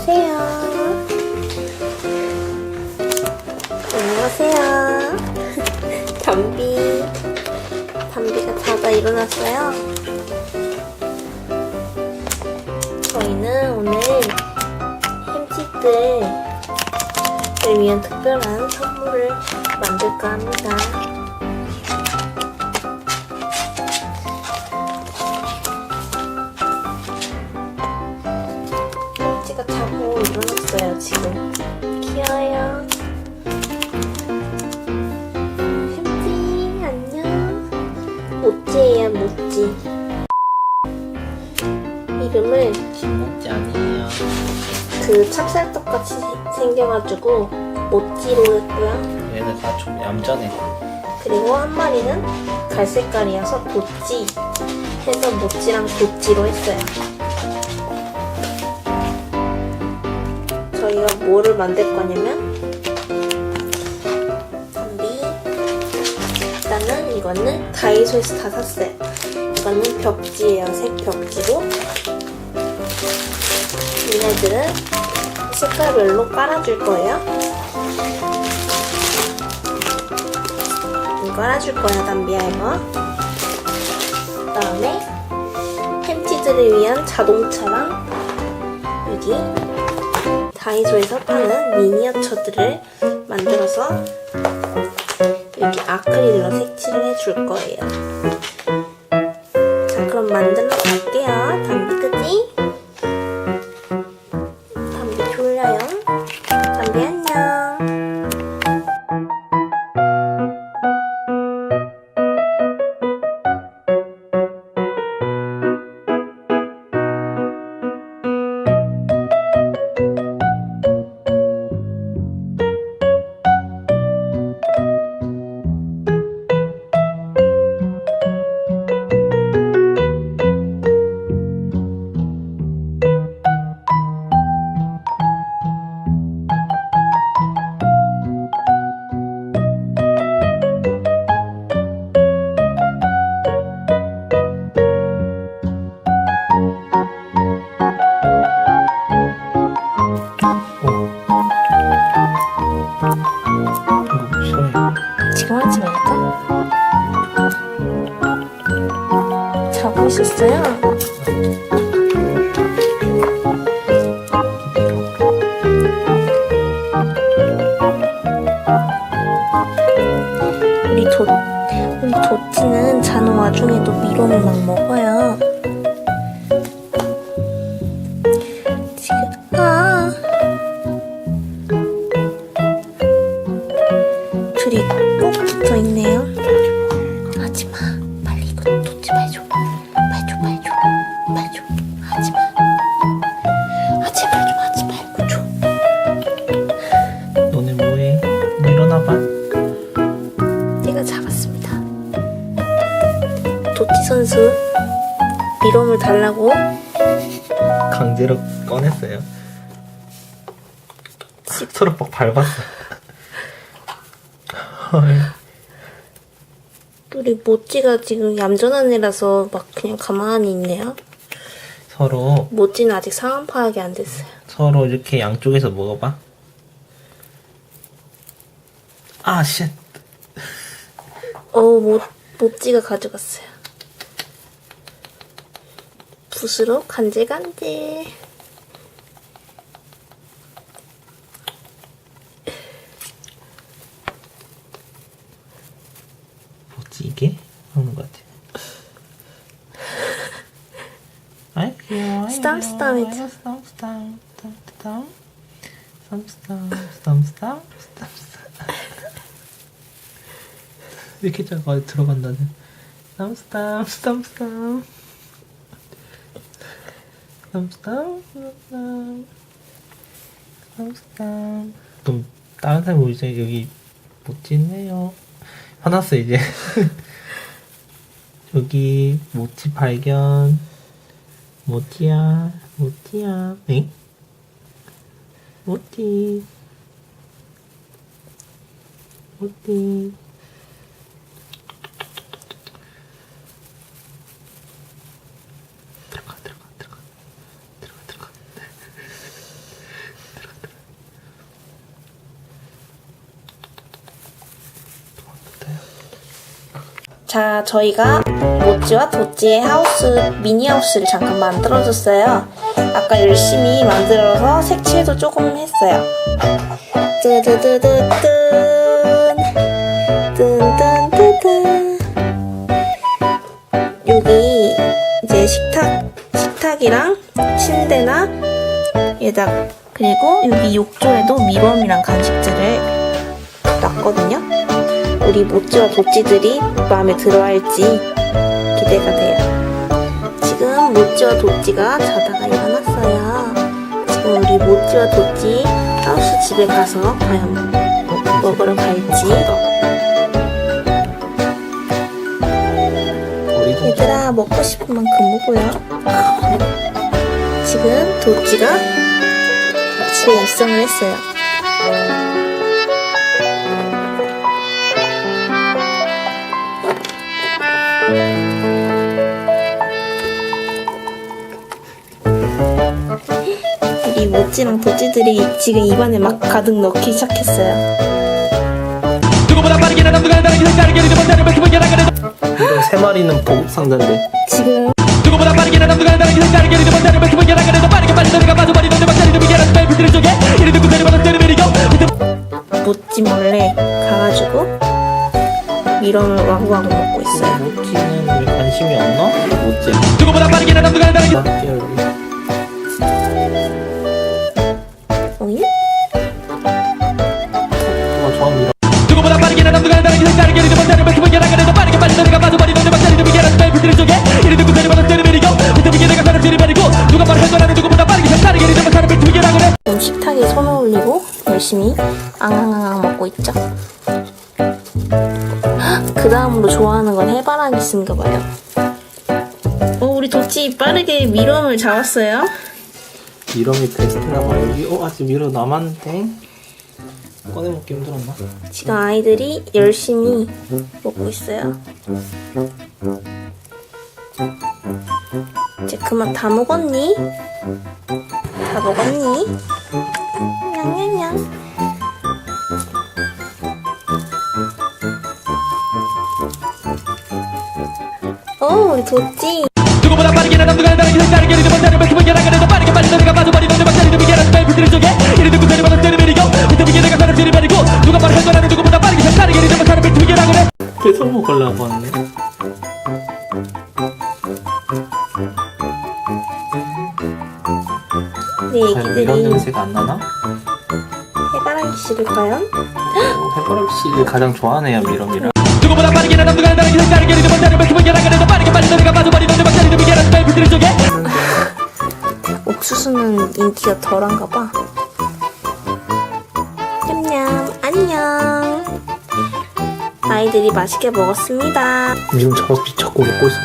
안녕하세요. 안녕하세요. 담비. 담비가 자다 일어났어요. 저희는 오늘 햄찌들을 위한 특별한 선물을 만들까 합니다. 일어났어요, 지금. 귀여워요. 햄찌, 안녕. 모찌예요, 모찌. 이름을 신문지 아니에요. 그 찹쌀떡 같이 생겨가지고 모찌로 했고요. 얘는 다 좀 얌전해. 그리고 한 마리는 갈색깔이어서 도찌 해서 모찌랑 도찌로 했어요. 저희가 뭐를 만들 거냐면 담비 일단은 이거는 다이소에서 다 샀어요. 이거는 벽지예요. 색 벽지로 얘네들은 색깔별로 깔아줄 거예요. 이거 깔아줄 거야, 담비야, 이거. 그 다음에 햄치즈를 위한 자동차랑 여기 다이소에서 파는 미니어처들을 만들어서 여기 아크릴로 색칠을 해줄 거예요. 자, 그럼 만들러 갈게요. 지금 하지 말까? 자고 있었어요? 우리 도, 우리 도찌는 자는 와중에도 미로를 막 먹어요. 미롬을 달라고 강제로 꺼냈어요. 서로 막 밟았어. 헐. 우리 모찌가 지금 얌전한 애라서 막 그냥 가만히 있네요. 서로 모찌는 아직 상황 파악이 안 됐어요. 서로 이렇게 양쪽에서 먹어봐. 아 쉣. 어, 모, 모찌가 가져갔어요. 붓으로 간질간질. 뭐지 이게? 하는 것 같아. 아이 귀여워. 스탐 스탐 스탐 스탐 스탐 스탐 스탐 스탐 스탐 스탐 이렇게 작아 들어간다는 스탐 스탐 스탐 스탐 덤스담 덤스담 덤스담 또 다른 사람 우리 중에 여기 못 짓네요. 화났어 이제. 여기 모티 발견. 모티야 모티야. 엥? 모티 모티 들어가 들어가 자, 저희가 모찌와 도찌의 하우스, 미니 하우스를 잠깐 만들어줬어요. 아까 열심히 만들어서 색칠도 조금 했어요. 뜨드드드든. 뜬뜬뜨든. 여기 이제 식탁, 식탁이랑 침대나 에다 그리고 여기 욕조에도 미범이랑 간식들을 놨거든요. 우리 모찌와 도찌들이 마음에 들어 할지 기대가 돼요. 지금 모찌와 도찌가 자다가 일어났어요. 지금 우리 모찌와 도찌 하우스 집에 가서 과연 뭐 먹으러 갈지. 얘들아 먹고 싶은 만큼 먹어요. 지금 도찌가 집에 입성을 했어요. 우리 모찌랑 도찌들이 지금 입안에 막 가득 넣기 시작했어요. 누구보다 빠르게 나는 누가 다르게 못하는 몇 기분 열하게 되는 이런 세 마리는 보급 상자인데 지금 누구보다 빠르게 나는 누가 다르게 못하는 몇 기분 열하게 되는 빠르게 빨리 너가 빠져 버리 너네 막다리 계란 빨리 비틀어 쪽에 이리 미럼을 와구와구 먹고 있어요. 모찌는 왜 관심이 없나? 모찌 누구보다 빠르게 나는 누가 다르게 이런 누구보다 빠르게 다르게 빠르게 빨리 빠져 버리 막다리 쪽에 이리 듣고 내가 사람 들이 버리고 누구보다 빠르게 되는 지금 식탁에 손을 올리고 열심히 앙앙 어, 우리 도치 빠르게 미럼을 잡았어요. 미럼이 베스트나 봐 여기 어 아직 미럼 남았는데 꺼내 먹기 힘들었나? 지금 아이들이 열심히 먹고 있어요. 이제 그만 다 먹었니? 다 먹었니? 냥냥냥. 어, 우리 도찌. 누구보다 빠르게 나는 누가 다르게 못하는 몇 기분 열하게 되는 빠르게 빨리 너가 빠져 버리 너네 막다리 너무 계란 빨리 비틀어 쪽에 이리 듣고 저리 받아 때리면이고 비틀게 내가 사람 들이버리고 누가 말을 해도 나는 누구보다 빠르게 생각하게 되는 못하는 몇 기분 열하게 되는 뺏어 먹으려고 하네 네, 과연 이런 냄새가 안 나나? 해바라기 씨를 과연? 어, 해바라기 씨를 가장 좋아하네요 미럼이랑 누구보다 빠르게 나는 누가 다르게 생각하게 되는 못하는 몇 기분 열하게 되는 빠르게 인기가 덜한가 봐. 냠냠, 안녕. 아이들이 맛있게 먹었습니다. 미럼 잡아서 미쳤고 먹고 있어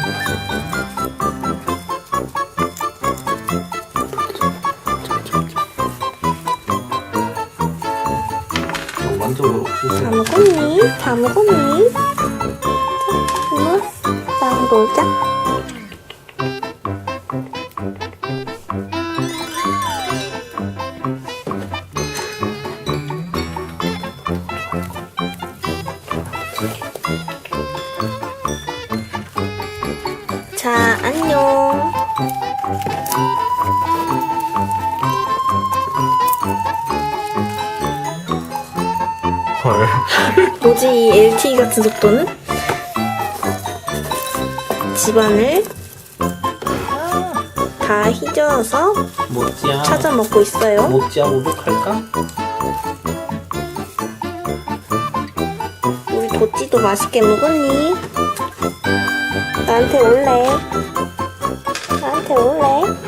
어, 완전 다 먹었니? 다 먹었니? 자, 그만 나 놀자. 자, 뭐지 이 LTE 같은 속도는? 집안을 다 휘저어서 모찌야 찾아 먹고 있어요. 모찌야 목욕할까? 우리 도찌도 맛있게 먹었니? 나한테 올래. 나한테 올래.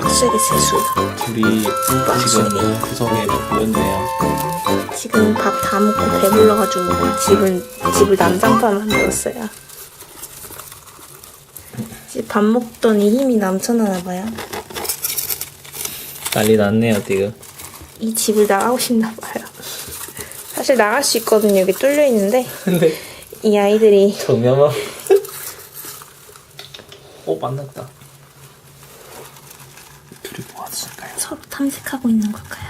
빡세게 세수. 둘이 지금. 구석에 모였네요 지금 밥 다 먹고 배불러가지고 집을 집을 난장판 만들었어요. 이제 밥 먹더니 힘이 넘쳐나나 봐요. 난리 났네요 지금 이 집을 나가고 싶나 봐요. 사실 나갈 수 있거든요. 여기 뚫려 있는데 근데 이 아이들이 정면만 오 만났다 하실까요? 서로 탐색하고 있는 걸까요?